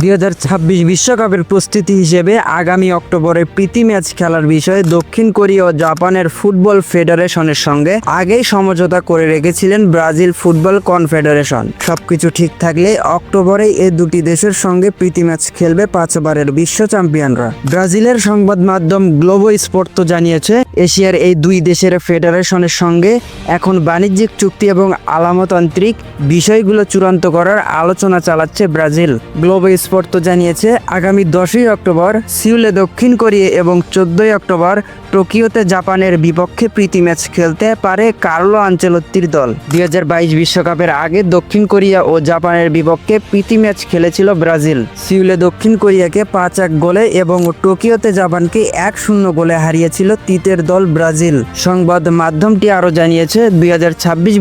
দুই বিশ্বকাপের প্রস্তুতি হিসেবে আগামী অক্টোবরে প্রীতি ম্যাচ খেলার বিষয়ে দক্ষিণ কোরিয়া ও জাপানের ফুটবল ফেডারেশনের সঙ্গে আগেই সমঝোতা করে রেখেছিলেন ব্রাজিল ফুটবল কনফেডারেশন। সবকিছু ঠিক থাকলে অক্টোবরে এই দুটি দেশের সঙ্গে প্রীতি ম্যাচ খেলবে পাঁচবারের বিশ্ব চ্যাম্পিয়নরা। ব্রাজিলের সংবাদ মাধ্যম গ্লোবো স্পোর্ট তো জানিয়েছে, এশিয়ার এই দুই দেশের ফেডারেশনের সঙ্গে এখন বাণিজ্যিক চুক্তি এবং আলামতান্ত্রিক বিষয়গুলো চূড়ান্ত করার আলোচনা চালাচ্ছে ব্রাজিল। গ্লোবো স্পোর্ট তো জানিয়েছে, আগামী দশই অক্টোবর সিউলে দক্ষিণ কোরিয়া এবং চোদ্দই অক্টোবর টোকিওতে জাপানের বিপক্ষে প্রীতি ম্যাচ খেলতে পারে কার্লো আঞ্চলত্তির দল। দুই বিশ্বকাপের আগে দক্ষিণ কোরিয়া ও জাপানের বিপক্ষে প্রীতি ম্যাচ খেলেছিল ব্রাজিল। সিউলে দক্ষিণ কোরিয়াকে পাঁচ এক গোলে এবং টোকিওতে জাপানকে এক শূন্য গোলে হারিয়েছিল তিতের দল ব্রাজিল। সংবাদ মাধ্যমটি আরও জানিয়েছে, দুই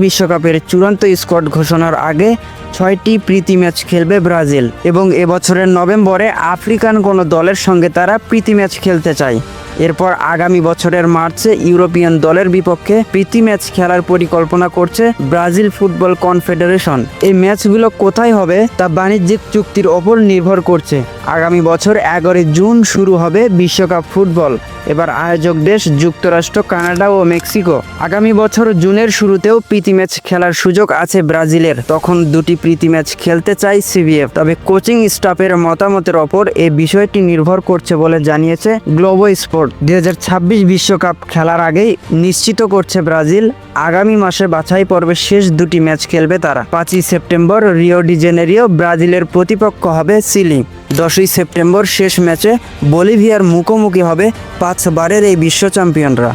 বিশ্বকাপের চূড়ান্ত স্কোয়াড ঘোষণার আগে ছয়টি প্রীতি ম্যাচ খেলবে ব্রাজিল এবং এবছরের নভেম্বরে আফ্রিকান কোনো দলের সঙ্গে তারা প্রীতি ম্যাচ খেলতে চায়। এরপর আগামী বছরের মার্চে ইউরোপিয়ান দলের বিপক্ষে প্রীতি ম্যাচ খেলার পরিকল্পনা করছে ব্রাজিল ফুটবল কনফেডারেশন। এই ম্যাচগুলো কোথায় হবে তা বাণিজ্যিক চুক্তির ওপর নির্ভর করছে। আগামী বছর এগারোই জুন শুরু হবে বিশ্বকাপ ফুটবল। এবার আয়োজক দেশ যুক্তরাষ্ট্র, কানাডা ও মেক্সিকো। আগামী বছর জুনের শুরুতেও প্রীতি ম্যাচ খেলার সুযোগ আছে ব্রাজিলের। তখন দুটি প্রীতি ম্যাচ খেলতে চাই সিবিএফ। তবে কোচিং স্টাফের মতামতের ওপর এ বিষয়টি নির্ভর করছে বলে জানিয়েছে গ্লোবো স্পোর্ট। দুই বিশ্বকাপ খেলার আগেই নিশ্চিত করছে ব্রাজিল, আগামী মাসে বাছাই পর্বে শেষ দুটি ম্যাচ খেলবে তারা। পাঁচই সেপ্টেম্বর, রিও ডি জেনেরিও ব্রাজিলের প্রতিপক্ষ হবে চিলি দশই সেপ্টেম্বর শেষ ম্যাচে বলিভিয়ার মুখোমুখি হবে পাঁচবারের এই বিশ্ব চ্যাম্পিয়নরা।